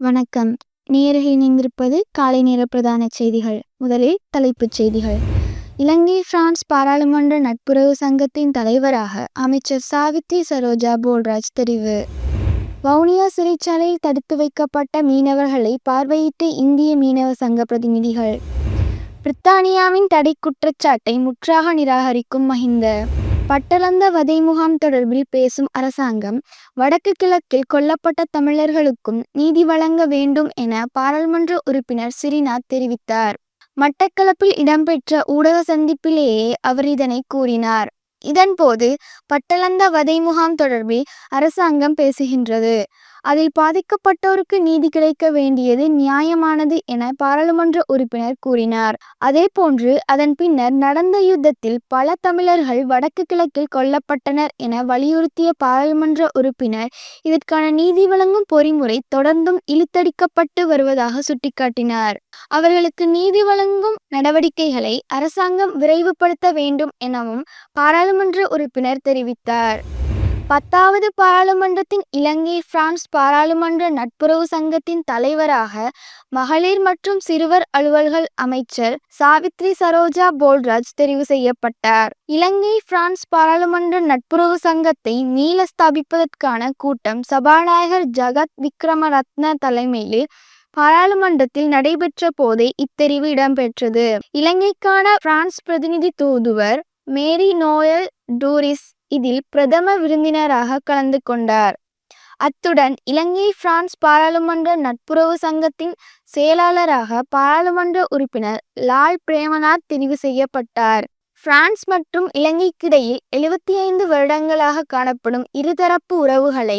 வணக்கம். நேயர்கள் இணைந்திருப்பது காலை நேர பிரதான செய்திகள். முதலில் தலைப்புச் செய்திகள். இலங்கை பிரான்ஸ் பாராளுமன்ற நட்புறவு சங்கத்தின் தலைவராக அமைச்சர் சாவித்ரி சரோஜா போல்ராஜ் தெரிவு. வவுனியா சிறைச்சாலையில் தடுத்து வைக்கப்பட்ட மீனவர்களை பார்வையிட்ட இந்திய மீனவ சங்க பிரதிநிதிகள். பிரித்தானியாவின் தடை குற்றச்சாட்டை முற்றாக நிராகரிக்கும் மஹிந்த பட்டளந்த வதை முகாம் தொடர்பில் பேசும் அரசாங்கம் வடக்கு கிழக்கில் கொல்லப்பட்ட தமிழர்களுக்கும் நீதி வழங்க வேண்டும் என பாராளுமன்ற உறுப்பினர் சிறிநாத் தெரிவித்தார். மட்டக்களப்பில் இடம்பெற்ற ஊடக சந்திப்பிலேயே அவர் இதனை கூறினார். இதன்போது பட்டளந்த வதை முகாம் தொடர்பில் அரசாங்கம் பேசுகின்றது. அதில் பாதிக்கப்பட்டோருக்கு நீதி கிடைக்க வேண்டியது நியாயமானது என பாராளுமன்ற உறுப்பினர் கூறினார். அதே போன்று அதன் பின்னர் நடந்த யுத்தத்தில் பல தமிழர்கள் வடக்கு கிழக்கில் கொல்லப்பட்டனர் என வலியுறுத்திய பாராளுமன்ற உறுப்பினர் இதற்கான நீதி வழங்கும் பொறிமுறை தொடர்ந்தும் இழுத்தடிக்கப்பட்டு வருவதாக சுட்டிக்காட்டினார். அவர்களுக்கு நீதி வழங்கும் நடவடிக்கைகளை அரசாங்கம் விரைவுபடுத்த வேண்டும் எனவும் பாராளுமன்ற உறுப்பினர் தெரிவித்தார். பத்தாவது பாராளுமன்றத்தின் இலங்கை பிரான்ஸ் பாராளுமன்ற நட்புறவு சங்கத்தின் தலைவராக மகளிர் மற்றும் சிறுவர் அலுவல்கள் அமைச்சர் சாவித்ரி சரோஜா போல்ராஜ் தெரிவு செய்யப்பட்டார். இலங்கை பிரான்ஸ் பாராளுமன்ற நட்புறவு சங்கத்தை மீள ஸ்தாபிப்பதற்கான கூட்டம் சபாநாயகர் ஜகத் விக்ரமரத்ன தலைமையில் பாராளுமன்றத்தில் நடைபெற்ற போதே இத்தெரிவு இடம்பெற்றது. இலங்கைக்கான பிரான்ஸ் பிரதிநிதி தூதுவர் மேரி நோயல் டூரிஸ் இதில் பிரதம விருந்தினராக கலந்து கொண்டார். அத்துடன் இலங்கை பிரான்ஸ் பாராளுமன்ற நட்புறவு சங்கத்தின் செயலாளராக பாராளுமன்ற உறுப்பினர் லால் பிரேமநாத் தெரிவு செய்யப்பட்டார். பிரான்ஸ் மற்றும் இலங்கைக்கிடையில் எழுபத்தி ஐந்து வருடங்களாக காணப்படும் இருதரப்பு உறவுகளை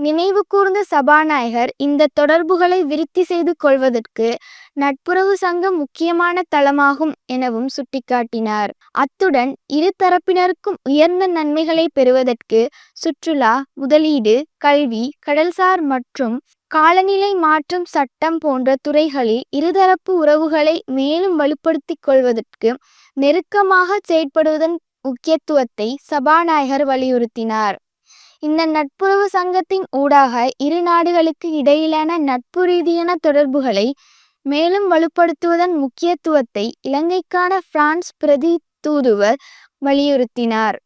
நினைவு கூர்ந்த சபாநாயகர் இந்த தொடர்புகளை விருத்தி செய்து கொள்வதற்கு நட்புறவு சங்கம் முக்கியமான தளமாகும் எனவும் சுட்டிக்காட்டினார். அத்துடன் இரு தரப்பினருக்கும் உயர்ந்த நன்மைகளை பெறுவதற்கு சுற்றுலா முதலீடு கல்வி கடல்சார் மற்றும் காலநிலை மாற்றம் சட்டம் போன்ற துறைகளில் இருதரப்பு உறவுகளை மேலும் வலுப்படுத்திக் கொள்வதற்கு நெருக்கமாக செயற்படுவதன் முக்கியத்துவத்தை சபாநாயகர் வலியுறுத்தினார். இந்த நட்புறவு சங்கத்தின் ஊடாக இரு நாடுகளுக்கு இடையிலான நட்பு ரீதியான தொடர்புகளை மேலும் வலுப்படுத்துவதன் முக்கியத்துவத்தை இலங்கைக்கான பிரான்ஸ் பிரதி தூதுவர் வலியுறுத்தினார்.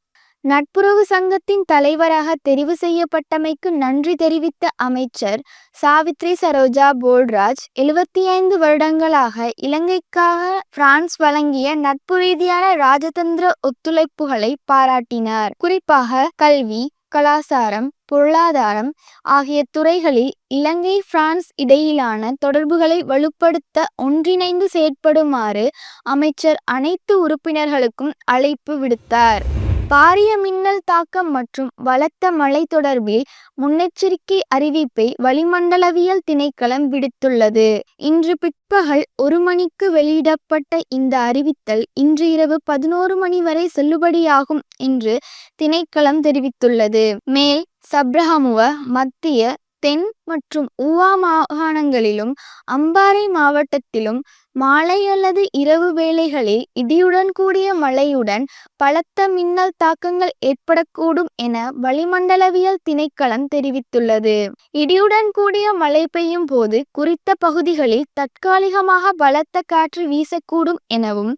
நட்புறவு சங்கத்தின் தலைவராக தெரிவு செய்யப்பட்டமைக்கு நன்றி தெரிவித்த அமைச்சர் சாவித்ரி சரோஜா போல்ராஜ் எழுபத்தி ஐந்து வருடங்களாக இலங்கைக்காக பிரான்ஸ் வழங்கிய நட்பு ரீதியான ராஜதந்திர ஒத்துழைப்புகளை பாராட்டினார். குறிப்பாக கல்வி கலாசாரம் பொருளாதாரம் ஆகிய துறைகளில் இலங்கை பிரான்ஸ் இடையிலான தொடர்புகளை வலுப்படுத்த ஒன்றிணைந்து செயற்படுமாறு அமைச்சர் அனைத்து உறுப்பினர்களுக்கும் அழைப்பு விடுத்தார். பாரிய மின்னல் தாக்கம் மற்றும் பலத்த மழை தொடர்பில் முன்னெச்சரிக்கை அறிவிப்பை வளிமண்டலவியல் திணைக்களம் விடுத்துள்ளது. இன்று பிற்பகல் ஒரு மணிக்கு வெளியிடப்பட்ட இந்த அறிவித்தல் இன்று இரவு பதினோரு மணி வரை செல்லுபடியாகும் என்று திணைக்களம் தெரிவித்துள்ளது. மேல் சப்ரஹமுவ மத்திய தென் மற்றும் ஊவா மாகாணங்களிலும் அம்பாறை மாவட்டத்திலும் மாலை அல்லது இரவு வேளைகளில் இடியுடன் கூடிய மழையுடன் பலத்த மின்னல் தாக்கங்கள் ஏற்படக்கூடும் என வளிமண்டலவியல் திணைக்களம் தெரிவித்துள்ளது. இடியுடன் கூடிய மழை பெய்யும் போது குறித்த பகுதிகளில் தற்காலிகமாக பலத்த காற்று வீசக்கூடும் எனவும்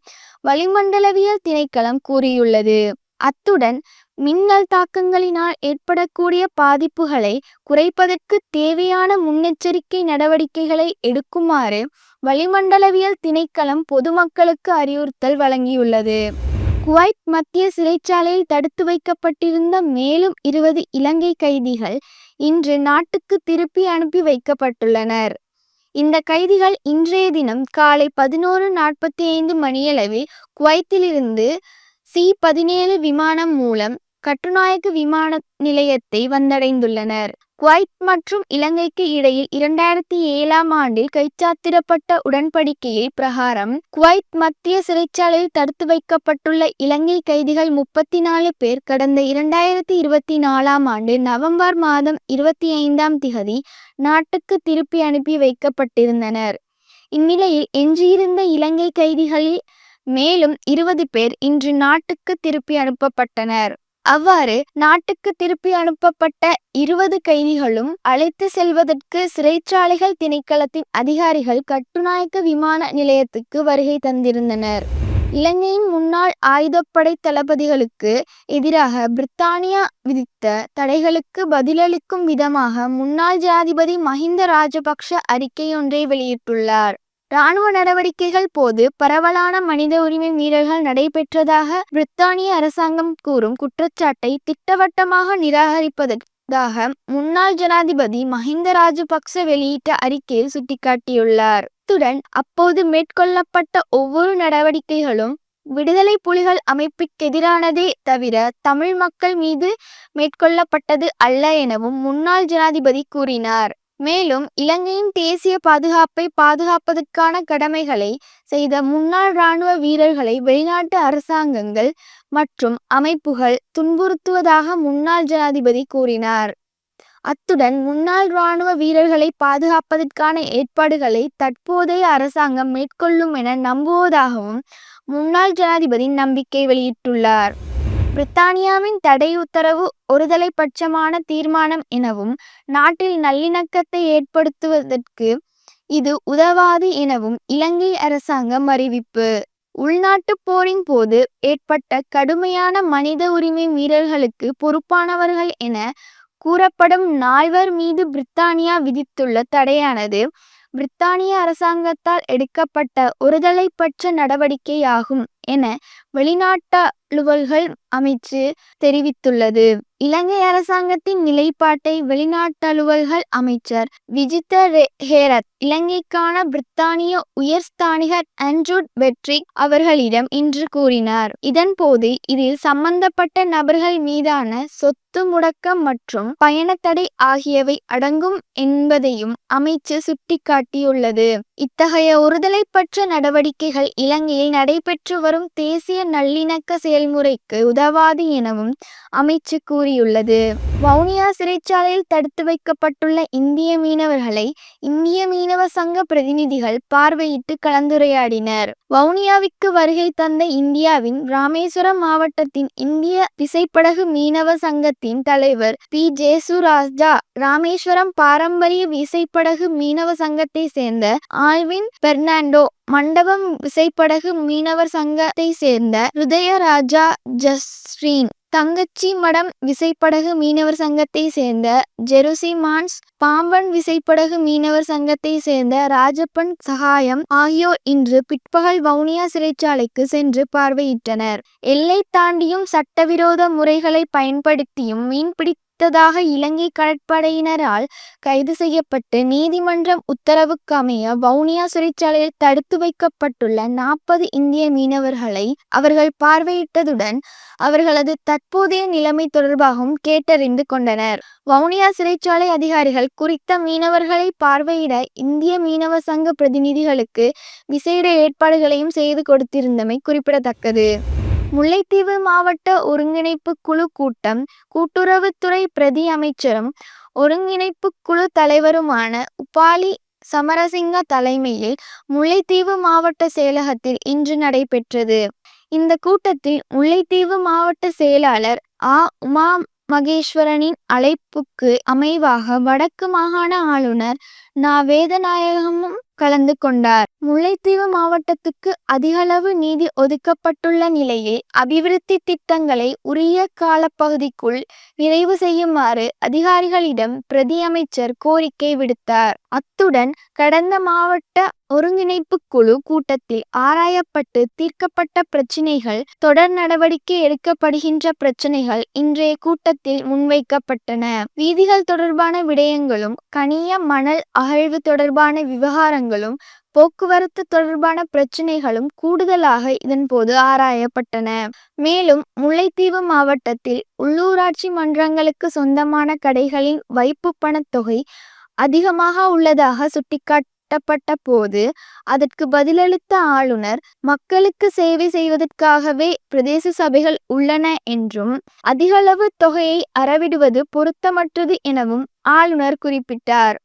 வளிமண்டலவியல் திணைக்களம் கூறியுள்ளது. அத்துடன் மின்னல் தாக்கங்களினால் ஏற்படக்கூடிய பாதிப்புகளை குறைப்பதற்கு தேவையான முன்னெச்சரிக்கை நடவடிக்கைகளை எடுக்குமாறு வளிமண்டலவியல் திணைக்களம் பொதுமக்களுக்கு அறிவுறுத்தல் வழங்கியுள்ளது. குவைத் மத்திய சிறைச்சாலையில் தடுத்து வைக்கப்பட்டிருந்த மேலும் இருபது இலங்கை கைதிகள் இன்று நாட்டுக்கு திருப்பி அனுப்பி வைக்கப்பட்டுள்ளனர். இந்த கைதிகள் இன்றைய தினம் காலை பதினோரு நாற்பத்தி ஐந்து மணியளவில் குவைத்திலிருந்து சி பதினேழு விமானம் மூலம் கட்டுநாயக்க விமான நிலையத்தை வந்தடைந்துள்ளனர். குவைத் மற்றும் இலங்கைக்கு இடையில் இரண்டாயிரத்தி ஏழாம் ஆண்டில் கைச்சாத்திடப்பட்ட உடன்படிக்கையை பிரகாரம் குவைத் மத்திய சிறைச்சாலையில் தடுத்து வைக்கப்பட்டுள்ள இலங்கை கைதிகள் முப்பத்தி நாலு பேர் கடந்த இரண்டாயிரத்தி இருபத்தி நாலாம் ஆண்டு நவம்பர் மாதம் இருபத்தி ஐந்தாம் திகதி நாட்டுக்கு திருப்பி அனுப்பி வைக்கப்பட்டிருந்தனர். இந்நிலையில் எஞ்சியிருந்த இலங்கை கைதிகளில் மேலும் இருபது பேர் இன்று நாட்டுக்கு திருப்பி அனுப்பப்பட்டனர். அவ்வாறு நாட்டுக்கு திருப்பி அனுப்பப்பட்ட இருபது கைதிகளும் அழைத்து செல்வதற்கு சிறைச்சாலைகள் திணைக்களத்தின் அதிகாரிகள் கட்டுநாயக்க விமான நிலையத்துக்கு வருகை தந்திருந்தனர். இலங்கையின் முன்னாள் ஆயுதப்படை தளபதிகளுக்கு எதிராக பிரித்தானியா விதித்த தடைகளுக்கு பதிலளிக்கும் விதமாக முன்னாள் ஜனாதிபதி மஹிந்த ராஜபக்ஷ அறிக்கையொன்றை வெளியிட்டுள்ளார். இராணுவ நடவடிக்கைகள் போது பரவலான மனித உரிமை மீறல்கள் நடைபெற்றதாக பிரித்தானிய அரசாங்கம் கூறும் குற்றச்சாட்டை திட்டவட்டமாக நிராகரிப்பதாக முன்னாள் ஜனாதிபதி மஹிந்த ராஜபக்ச வெளியிட்ட அறிக்கையில் சுட்டிக்காட்டியுள்ளார். அத்துடன் அப்போது மேற்கொள்ளப்பட்ட ஒவ்வொரு நடவடிக்கைகளும் விடுதலை புலிகள் அமைப்புக்கெதிரானதே தவிர தமிழ் மக்கள் மீது மேற்கொள்ளப்பட்டது அல்ல எனவும் முன்னாள் ஜனாதிபதி கூறினார். மேலும் இலங்கையின் தேசிய பாதுகாப்பை பாதுகாப்பதற்கான கடமைகளை செய்த முன்னாள் இராணுவ வீரர்களை வெளிநாட்டு அரசாங்கங்கள் மற்றும் அமைப்புகள் துன்புறுத்துவதாக முன்னாள் ஜனாதிபதி கூறினார். அத்துடன் முன்னாள் இராணுவ வீரர்களை பாதுகாப்பதற்கான ஏற்பாடுகளை தற்போதைய அரசாங்கம் மேற்கொள்ளும் என நம்புவதாகவும் முன்னாள் ஜனாதிபதி நம்பிக்கை வெளியிட்டுள்ளார். பிரித்தானியாவின் தடை உத்தரவு ஒருதலைப்பட்சமான தீர்மானம் எனவும் நாட்டில் நல்லிணக்கத்தை ஏற்படுத்துவதற்கு இது உதவாது எனவும் இலங்கை அரசாங்கம் அறிவிப்பு. உள்நாட்டுப் போரின் போது ஏற்பட்ட கடுமையான மனித உரிமை மீறல்களுக்கு பொறுப்பானவர்கள் என கூறப்படும் நால்வர் மீது பிரித்தானியா விதித்துள்ள தடையானது பிரித்தானிய அரசாங்கத்தால் எடுக்கப்பட்ட ஒருதலைப்பட்ச நடவடிக்கையாகும். என வெளிநாட்டலுவல்கள் அமைச்சு தெரிவித்துள்ளது. இலங்கை அரசாங்கத்தின் நிலைப்பாட்டை வெளிநாட்டலுவல்கள் அமைச்சர் விஜித ஹேரத் இலங்கைக்கான பிரித்தானிய உயர்ஸ்தானிகர் ஆண்ட்ரூட் பெட்ரிக் அவர்களிடம் இன்று கூறினார். இதன்போது இதில் சம்பந்தப்பட்ட நபர்கள் மீதான சொத்து முடக்கம் மற்றும் பயணத்தடை ஆகியவை அடங்கும் என்பதையும் அமைச்சு சுட்டிக்காட்டியுள்ளது. இத்தகைய ஒருதலைப்பற்ற நடவடிக்கைகள் இலங்கையில் நடைபெற்று வரும் தேசிய நல்லிணக்க செயல்முறைக்கு உதவாது எனவும் அமைச்சு கூறியுள்ளது. வவுனியா சிறைச்சாலையில் தடுத்து வைக்கப்பட்டுள்ள இந்திய மீனவர்களை இந்திய மீனவ சங்க பிரதிநிதிகள் பார்வையிட்டு கலந்துரையாடினர். வவுனியாவிற்கு வருகை தந்த இந்தியாவின் ராமேஸ்வரம் மாவட்டத்தின் இந்திய விசைப்படகு மீனவ சங்கத்தின் தலைவர் பி. ஜேசுராஜா ராமேஸ்வரம் பாரம்பரிய விசைப்படகு மீனவ சங்கத்தை சேர்ந்த ஆல்வின் பெர்னாண்டோ மண்டபம் விசைப்படகு மீனவர் சங்கத்தை சேர்ந்த ஹிருதயராஜா ஜஸ்ரீன் தங்கச்சி மடம் விசைப்படகு மீனவர் சங்கத்தை சேர்ந்த ஜெருசிமான்ஸ் பாம்பன் விசைப்படகு மீனவர் சங்கத்தை சேர்ந்த ராஜப்பன் சகாயம் ஆகியோர் இன்று பிற்பகல் வவுனியா சிறைச்சாலைக்கு சென்று பார்வையிட்டனர். எல்லை தாண்டியும் சட்டவிரோத முறைகளை பயன்படுத்தியும் மீன்பிடி அடுத்ததாக இலங்கை கடற்படையினரால் கைது செய்யப்பட்டு நீதிமன்றம் உத்தரவுக்கு அமைய வவுனியா சிறைச்சாலையில் தடுத்து வைக்கப்பட்டுள்ள நாற்பது இந்திய மீனவர்களை அவர்கள் பார்வையிட்டதுடன் அவர்களது தற்போதைய நிலைமை தொடர்பாகவும் கேட்டறிந்து கொண்டனர். வவுனியா சிறைச்சாலை அதிகாரிகள் குறித்த மீனவர்களை பார்வையிட இந்திய மீனவ சங்க பிரதிநிதிகளுக்கு விசேட ஏற்பாடுகளையும் செய்து கொடுத்திருந்தமை குறிப்பிடத்தக்கது. முல்லைத்தீவு மாவட்ட ஒருங்கிணைப்பு குழு கூட்டம் கூட்டுறவுத்துறை பிரதி அமைச்சரும் ஒருங்கிணைப்பு குழு தலைவருமான உபாலி சமரசிங்க தலைமையில் முல்லைத்தீவு மாவட்ட செயலகத்தில் இன்று நடைபெற்றது. இந்த கூட்டத்தில் முல்லைத்தீவு மாவட்ட செயலாளர் ஆ. உமா மகேஸ்வரனின் அழைப்புக்கு அமைவாக வடக்கு மாகாண ஆளுநர் நா. வேதநாயகமும் கலந்து கொண்டார். முல்லைத்தீவு மாவட்டத்துக்கு அதிகளவு நிதி ஒதுக்கப்பட்டுள்ள நிலையில் அபிவிருத்தி திட்டங்களை உரிய காலப்பகுதிக்குள் நிறைவு செய்யுமாறு அதிகாரிகளிடம் பிரதி அமைச்சர் கோரிக்கை விடுத்தார். அத்துடன் கடந்த மாவட்ட ஒருங்கிணைப்பு குழு கூட்டத்தில் ஆராயப்பட்டு தீர்க்கப்பட்ட பிரச்சினைகள் தொடர் நடவடிக்கை எடுக்கப்படுகின்ற பிரச்சினைகள் இன்றைய கூட்டத்தில் முன்வைக்கப்பட்டன. வீதிகள் தொடர்பான விடயங்களும் கனிய மணல் அகழ்வு தொடர்பான விவகாரங்களும் போக்குவரத்து தொடர்பான பிரச்சினைகளும் கூடுதலாக இதன்போது ஆராயப்பட்டன. மேலும் முல்லைத்தீவு மாவட்டத்தில் உள்ளூராட்சி மன்றங்களுக்கு சொந்தமான கடைகளின் வைப்பு பணத்தொகை அதிகமாக உள்ளதாக சுட்டிக்காட்டப்பட்ட போது அதற்கு பதிலளித்த ஆளுநர் மக்களுக்கு சேவை செய்வதற்காகவே பிரதேச சபைகள் உள்ளன என்றும் அதிகளவு தொகையை அறவிடுவது பொருத்தமற்றது எனவும் ஆளுநர் குறிப்பிட்டார்.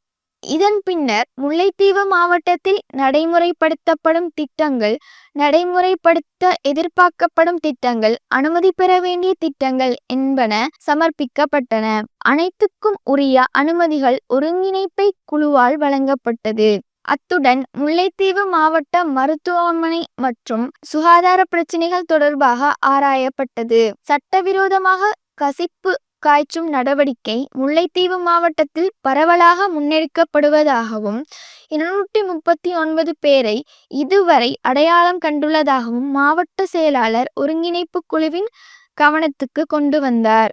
இதன் பின்னர் முல்லைத்தீவு மாவட்டத்தில் நடைமுறைப்படுத்தப்படும் திட்டங்கள் நடைமுறைப்படுத்த எதிர்பார்க்கப்படும் திட்டங்கள் அனுமதி பெற வேண்டிய திட்டங்கள் என்பன சமர்ப்பிக்கப்பட்டன. அனைத்துக்கும் உரிய அனுமதிகள் ஒருங்கிணைப்பை குழுவால் வழங்கப்பட்டது. அத்துடன் முல்லைத்தீவு மாவட்ட மருத்துவமனை மற்றும் சுகாதார பிரச்சினைகள் தொடர்பாக ஆராயப்பட்டது. சட்டவிரோதமாக கசிப்பு காய்ச்சும் நடவடிக்கை முல்லைத்தீவு மாவட்டத்தில் பரவலாக முன்னெடுக்கப்படுவதாகவும் இருநூற்றி முப்பத்தி ஒன்பது பேரை இதுவரை அடையாளம் கண்டுள்ளதாகவும் மாவட்ட செயலாளர் ஒருங்கிணைப்பு குழுவின் கவனத்துக்கு கொண்டு வந்தார்.